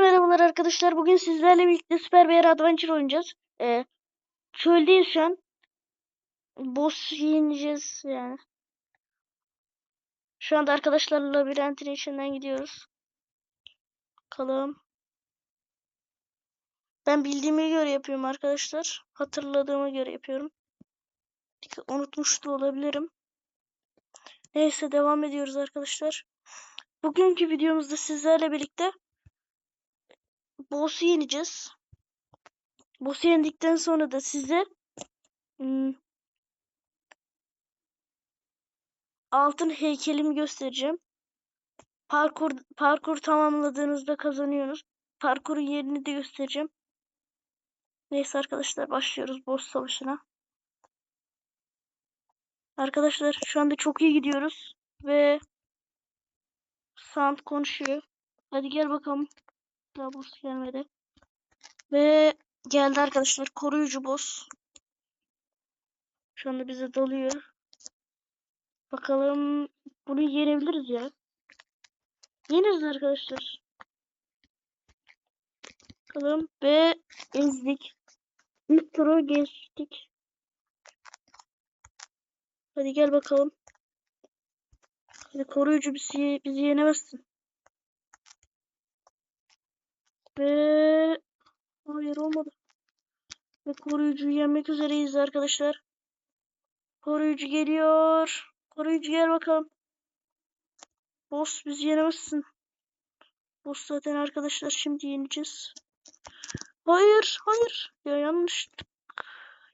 merhabalar arkadaşlar. Bugün sizlerle birlikte Super Bear Adventure oynayacağız. Ee, çöldeyiz şu an. Boss yeneceğiz yani. Şu anda arkadaşlarla labirentin içinden gidiyoruz. Bakalım. Ben bildiğime göre yapıyorum arkadaşlar. Hatırladığıma göre yapıyorum. Unutmuş da olabilirim. Neyse devam ediyoruz arkadaşlar. Bugünkü videomuzda sizlerle birlikte boss'u yeneceğiz. Boss'u yendikten sonra da size hmm, altın heykelimi göstereceğim. Parkur parkur tamamladığınızda kazanıyorsunuz. Parkurun yerini de göstereceğim. Neyse arkadaşlar başlıyoruz boss savaşına. Arkadaşlar şu anda çok iyi gidiyoruz ve Sound konuşuyor. Hadi gel bakalım. Daha boss gelmedi. Ve geldi arkadaşlar koruyucu boss. Şu anda bize dalıyor. Bakalım bunu yenebiliriz ya. Yeniriz arkadaşlar. Bakalım ve ezdik. İlk turu geçtik. Hadi gel bakalım. Hadi koruyucu bizi, bizi yenemezsin. Ve hayır olmadı. Ve koruyucuyu yenmek üzereyiz arkadaşlar. Koruyucu geliyor. Koruyucu gel bakalım. Boss bizi yenemezsin. Boss zaten arkadaşlar şimdi yeneceğiz. Hayır, hayır. Ya yanlış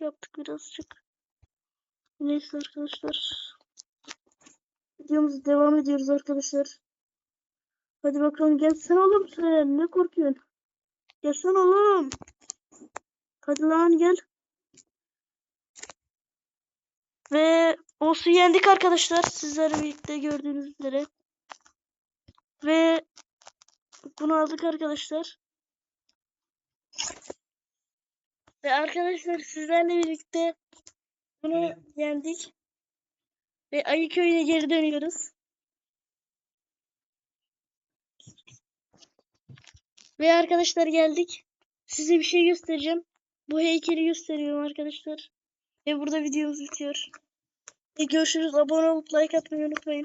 yaptık birazcık. Neyse arkadaşlar. Videomuza devam ediyoruz arkadaşlar. Hadi bakalım gelsen oğlum sen. Ne korkuyorsun? Gelsen oğlum. Hadi lan gel. Ve boss'u yendik arkadaşlar. Sizlerle birlikte gördüğünüz üzere. Ve bunu aldık arkadaşlar. Ve arkadaşlar sizlerle birlikte bunu yendik. Ve Ayı Köyü'ne geri dönüyoruz. Ve arkadaşlar geldik. Size bir şey göstereceğim. Bu heykeli gösteriyorum arkadaşlar. Ve burada videomuz bitiyor. Ve görüşürüz. Abone olup like atmayı unutmayın.